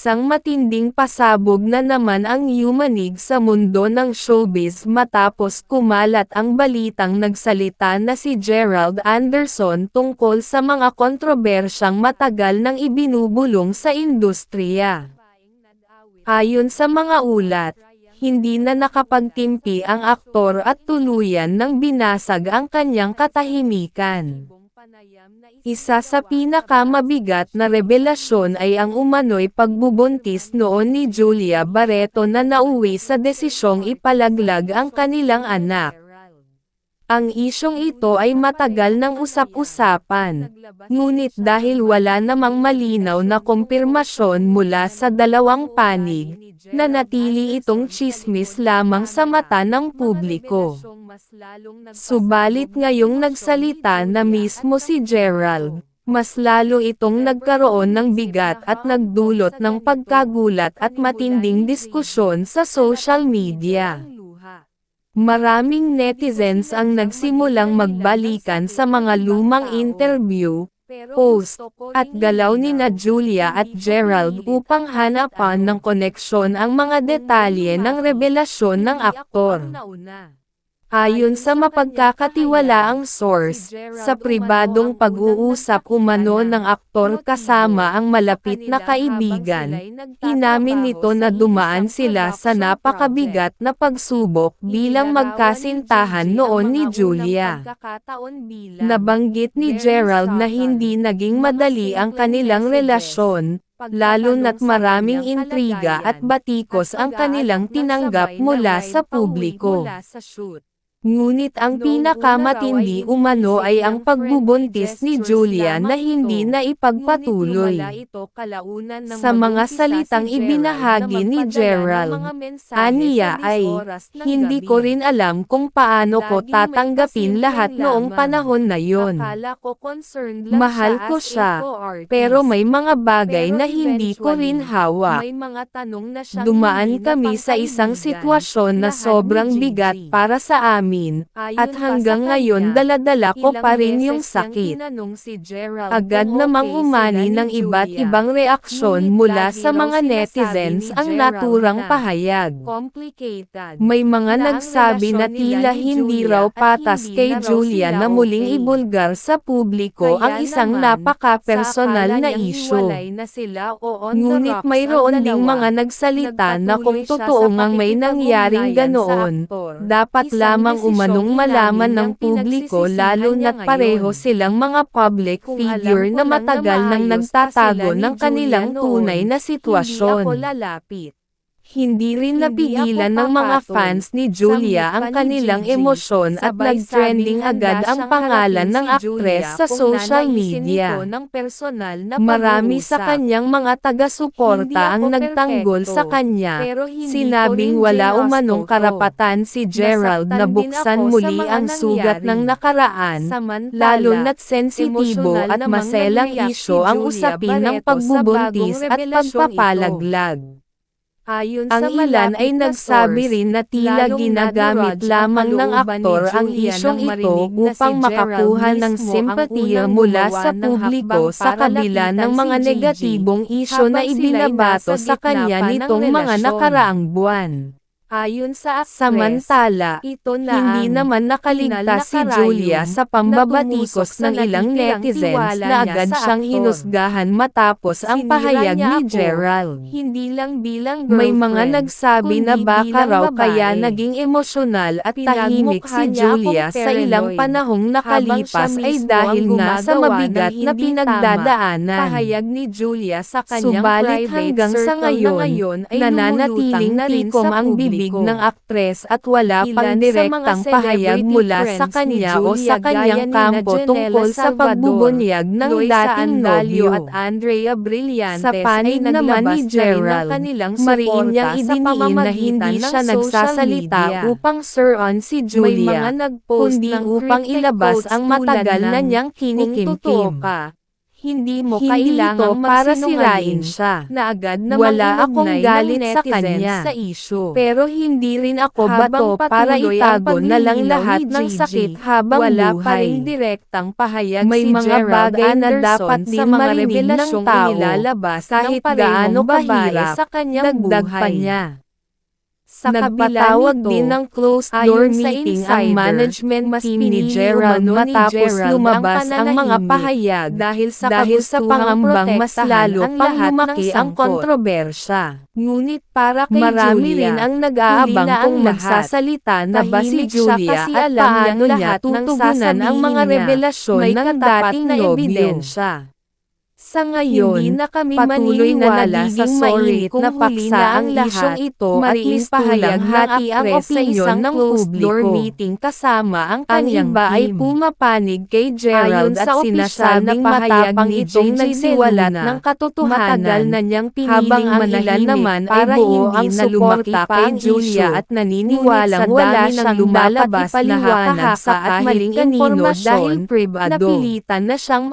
Isang matinding pasabog na naman ang yumanig sa mundo ng showbiz matapos kumalat ang balitang nagsalita na si Gerald Anderson tungkol sa mga kontrobersyang matagal nang ibinubulong sa industriya. Ayon sa mga ulat, hindi na nakapagtimpi ang aktor at tuluyan nang binasag ang kanyang katahimikan. Isa sa pinakamabigat na revelasyon ay ang umano'y pagbubuntis noon ni Julia Barreto na nauwi sa desisyong ipalaglag ang kanilang anak. Ang isyong ito ay matagal ng usap-usapan. Ngunit dahil wala namang malinaw na kumpirmasyon mula sa dalawang panig, nanatili itong chismis lamang sa mata ng publiko. Subalit ngayong nagsalita na mismo si Gerald, mas lalo itong nagkaroon ng bigat at nagdulot ng pagkagulat at matinding diskusyon sa social media. Maraming netizens ang nagsimulang magbalikan sa mga lumang interview, post, at galaw ni na Julia at Gerald upang hanapan ng koneksyon ang mga detalye ng revelasyon ng aktor. Ayon sa mapagkakatiwalaang source, sa pribadong pag-uusap umano ng aktor kasama ang malapit na kaibigan, inamin nito na dumaan sila sa napakabigat na pagsubok bilang magkasintahan noon ni Julia. Nabanggit ni Gerald na hindi naging madali ang kanilang relasyon, lalo na't maraming intriga at batikos ang kanilang tinanggap mula sa publiko. Ngunit ang pinakamatindi umano ay ang pagbubuntis ni Julia na hindi na ipagpatuloy. Sa mga salitang ibinahagi ni Gerald, aniya ay, hindi ko rin alam kung paano ko tatanggapin lahat noong panahon na yon. Mahal ko siya, pero may mga bagay na hindi ko rin hawak. Dumaan kami sa isang sitwasyon na sobrang bigat para sa amin amin, at hanggang ngayon daladala ko pa rin yung sakit. Agad namang umani ng iba't ibang reaksyon mula sa mga netizens ang naturang pahayag. May mga nagsabi na tila hindi raw patas kay Julia na muling ibulgar sa publiko ang isang napaka-personal na isyo. Ngunit mayroon ding mga nagsalita na kung totoo ngang may nangyaring ganoon, dapat lamang umanong malaman ng publiko lalo na't pareho silang mga public figure na matagal nang nagtatago ng kanilang tunay na sitwasyon. Hindi rin napigilan ng mga fans ni Julia ang kanilang emosyon at nag-trending agad ang pangalan ng aktres sa social media. Marami sa kanyang mga taga-suporta ang nagtanggol sa kanya. Sinabing wala umanong karapatan si Gerald na buksan muli ang sugat ng nakaraan, lalo na't sensitibo at maselang isyo ang usapin ng pagbubuntis at pagpapalaglag. Ayon ang ilan ay nagsabi rin na tila ginagamit lamang ng aktor ang isyong ito upang makakuha ng simpatiya mula sa publiko sa kabila ng mga negatibong isyo na ibinabato sa kanya nitong mga nakaraang buwan. Ayon sa aktres, samantala, ito na hindi naman nakaligtas si Julia sa pambabatikos ng ilang netizens na agad siyang hinusgahan matapos ang pahayag ni Gerald. Hindi lang bilang May mga nagsabi na baka raw kaya naging emosyonal at tahimik si Julia sa ilang panahong nakalipas ay dahil nga sa mabigat na pinagdadaanan. Pahayag ni Julia sa kanyang Subalit hanggang sa ngayon, ay nananatiling tikom ang bibig bibig ng aktres at wala pang direktang pahayag mula sa kanya o sa kanyang kampo tungkol sa pagbubunyag ng dating nobyo. at Andrea Brillantes sa panig naman ni Gerald, mariin niyang idiniin na hindi siya nagsasalita upang sur-on si Julia, kundi upang ilabas ang matagal na niyang kinikimkim. Hindi mo Hindi kailangang para sirain siya. na agad na Wala akong galit sa kanya. sa issue. Pero hindi rin ako Habang bato para itago na lang lahat ng sakit habang wala buhay. pa ring direktang pahayag May si mga Gerald bagay na Anderson dapat sa din mga marinig ng tao, inilalabas kahit gaano kahirap, sa kanyang dagdag pa buhay. niya. Sa Nagpatawag nito, din ng closed ayon door sa meeting ang management mas team ni Gerald matapos Gerald lumabas ang ang mga pahayag dahil sa dahil sa pangambang mas lalo ang pang lumaki ang kontrobersya. Ngunit para kay Marami Julia, rin ang nag-aabang na ang kung lahat. magsasalita na ba si Julia kasi at paano niya tutugunan ang mga revelasyon ng dating na ebidensya. Sa ngayon, Hindi na kami patuloy na sa kung na paksa ang isyong ito at pahayag hati ng ang sa opinyon ng closed door meeting kasama ang Ang kanyang iba ay pumapanig kay Gerald Ayon at sa sinasabing matapang itong nagsiwalat ng katotohanan. matagal na niyang habang manahimik naman ay para buo hindi ang na pa kay Julia at naniniwalang sa wala siyang lumalabas na na haka-haka haka at maling impormasyon dahil napilitan na siyang